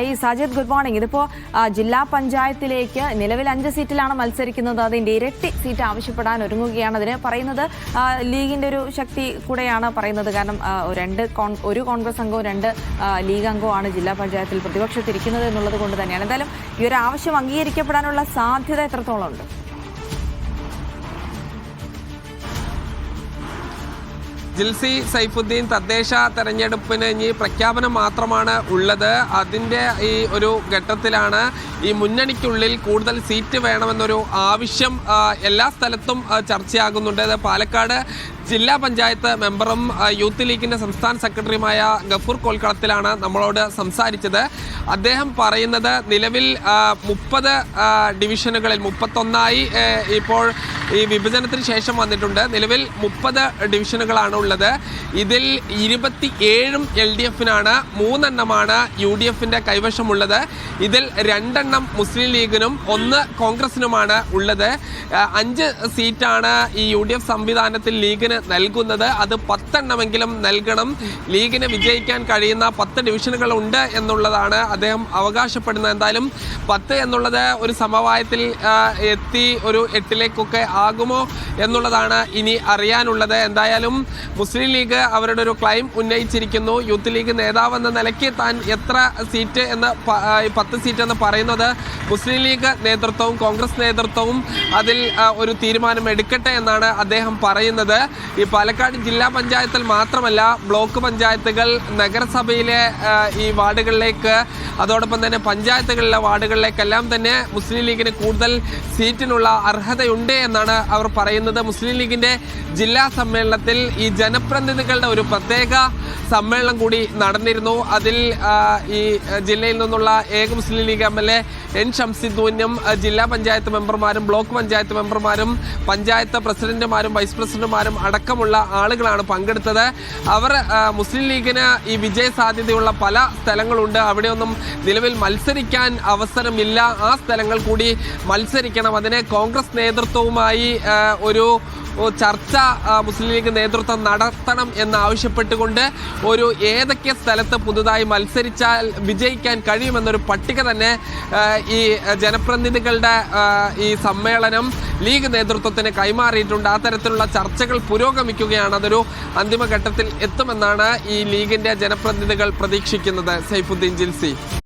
ഈ Sajid good morning. ഇതിപ്പോ ജില്ലാ പഞ്ചായത്തിലേക്ക് നിലവിൽ അഞ്ച് സീറ്റിലാണ് മത്സരിക്കുന്നത്. അതിന്റെ ഇരട്ടി സീറ്റ് ആവശ്യപ്പെടാൻ ഒരുങ്ങുകയാണ് അതിന് പറയുന്നത്. ലീഗിന്റെ ഒരു ശക്തി കൂടെയാണ് പറയുന്നത്. കാരണം രണ്ട് ഒരു കോൺഗ്രസ് അംഗവും രണ്ട് ലീഗ് അംഗവുമാണ് ജില്ലാ പഞ്ചായത്തിൽ പ്രതിപക്ഷത്തിരിക്കുന്നത് എന്നുള്ളത് കൊണ്ട് തന്നെയാണ്. എന്തായാലും ഈ ഒരു ആവശ്യം അംഗീകരിക്കപ്പെടാനുള്ള സാധ്യത എത്രത്തോളം ഉണ്ട്? ജിൽസി സൈഫുദ്ദീൻ തദ്ദേശ തെരഞ്ഞെടുപ്പിന് ഇനി പ്രഖ്യാപനം മാത്രമാണ് ഉള്ളത്. അതിന്റെ ഈ ഒരു ഘട്ടത്തിലാണ് ഈ മുന്നണിക്കുള്ളിൽ കൂടുതൽ സീറ്റ് വേണമെന്നൊരു ആവശ്യം എല്ലാ സ്ഥലത്തും ചർച്ചയാകുന്നുണ്ട്. അത് പാലക്കാട് ജില്ലാ പഞ്ചായത്ത് മെമ്പറും യൂത്ത് ലീഗിന്റെ സംസ്ഥാന സെക്രട്ടറിയുമായ ഗഫൂർ കോൽക്കളത്തിലാണ് നമ്മളോട് സംസാരിച്ചത്. അദ്ദേഹം പറയുന്നത് നിലവിൽ മുപ്പത് ഡിവിഷനുകളിൽ മുപ്പത്തൊന്നായി ഇപ്പോൾ ഈ വിഭജനത്തിന് ശേഷം വന്നിട്ടുണ്ട്. നിലവിൽ മുപ്പത് ഡിവിഷനുകളാണ് ഉള്ളത്. ഇതിൽ ഇരുപത്തി ഏഴും എൽ ഡി എഫിനാണ് മൂന്നെണ്ണമാണ് യു ഡി എഫിന്റെ കൈവശമുള്ളത്. ഇതിൽ രണ്ടെണ്ണം മുസ്ലിം ലീഗിനും ഒന്ന് കോൺഗ്രസിനുമാണ് ഉള്ളത്. അഞ്ച് സീറ്റാണ് ഈ യു ഡി എഫ് സംവിധാനത്തിൽ ലീഗിന് നൽകുന്നത്. അത് പത്തെണ്ണമെങ്കിലും നൽകണം. ലീഗിന് വിജയിക്കാൻ കഴിയുന്ന പത്ത് ഡിവിഷനുകൾ ഉണ്ട് എന്നുള്ളതാണ് അദ്ദേഹം അവകാശപ്പെടുന്നത്. എന്തായാലും പത്ത് എന്നുള്ളത് ഒരു സമവായത്തിൽ എത്തി ഒരു എട്ടിലേക്കൊക്കെ ആകുമോ എന്നുള്ളതാണ് ഇനി അറിയാനുള്ളത്. എന്തായാലും മുസ്ലിം ലീഗ് അവരുടെ ഒരു ക്ലൈം ഉന്നയിച്ചിരിക്കുന്നു. യൂത്ത് ലീഗ് നേതാവ് എന്ന നിലയ്ക്ക് താൻ എത്ര സീറ്റ് എന്ന് പത്ത് സീറ്റ് എന്ന് പറയുന്നത് മുസ്ലിം ലീഗ് നേതൃത്വവും കോൺഗ്രസ് നേതൃത്വവും അതിൽ ഒരു തീരുമാനം എടുക്കട്ടെ എന്നാണ് അദ്ദേഹം പറയുന്നത്. ഈ പാലക്കാട് ജില്ലാ പഞ്ചായത്തിൽ മാത്രമല്ല ബ്ലോക്ക് പഞ്ചായത്തുകൾ നഗരസഭയിലെ ഈ വാർഡുകളിലേക്ക് അതോടൊപ്പം തന്നെ പഞ്ചായത്തുകളിലെ വാർഡുകളിലേക്കെല്ലാം തന്നെ മുസ്ലിം ലീഗിന് കൂടുതൽ സീറ്റിനുള്ള അർഹതയുണ്ട് എന്നാണ് അവർ പറയുന്നത്. മുസ്ലിം ലീഗിന്റെ ജില്ലാ സമ്മേളനത്തിൽ ഈ ജനപ്രതിനിധികളുടെ ഒരു പ്രത്യേക സമ്മേളനം കൂടി നടന്നിരുന്നു. അതിൽ ഈ ജില്ലയിൽ നിന്നുള്ള ഏക Muslim League M L A N ഷംസിദ്ദൂനും ജില്ലാ പഞ്ചായത്ത് മെമ്പർമാരും ബ്ലോക്ക് പഞ്ചായത്ത് മെമ്പർമാരും പഞ്ചായത്ത് പ്രസിഡന്റുമാരും വൈസ് പ്രസിഡന്റുമാരും അടക്കമുള്ള ആളുകളാണ് പങ്കെടുത്തത്. അവർ മുസ്ലിം ലീഗിന് ഈ വിജയ സാധ്യതയുള്ള പല സ്ഥലങ്ങളുണ്ട്. അവിടെയൊന്നും നിലവിൽ മത്സരിക്കാൻ അവസരമില്ല. ആ സ്ഥലങ്ങൾ കൂടി മത്സരിക്കണം. അതിനെ കോൺഗ്രസ് നേതൃത്വവുമായി ഒരു ചർച്ച മുസ്ലിം ലീഗ് നേതൃത്വം നടത്തണം എന്നാവശ്യപ്പെട്ടുകൊണ്ട് ഒരു ഏതൊക്കെ സ്ഥലത്ത് പുതുതായി മത്സരിച്ചാൽ വിജയിക്കാൻ കഴിയുമെന്നൊരു പട്ടിക തന്നെ ഈ ജനപ്രതിനിധികളുടെ ഈ സമ്മേളനം ലീഗ് നേതൃത്വത്തിന് കൈമാറിയിട്ടുണ്ട്. ആ തരത്തിലുള്ള ചർച്ചകൾ പുരോഗമിക്കുകയാണ്. അതൊരു അന്തിമഘട്ടത്തിൽ എത്തുമെന്നാണ് ഈ ലീഗിന്റെ ജനപ്രതിനിധികൾ പ്രതീക്ഷിക്കുന്നത്. സൈഫുദ്ദീൻ ജിൽസി.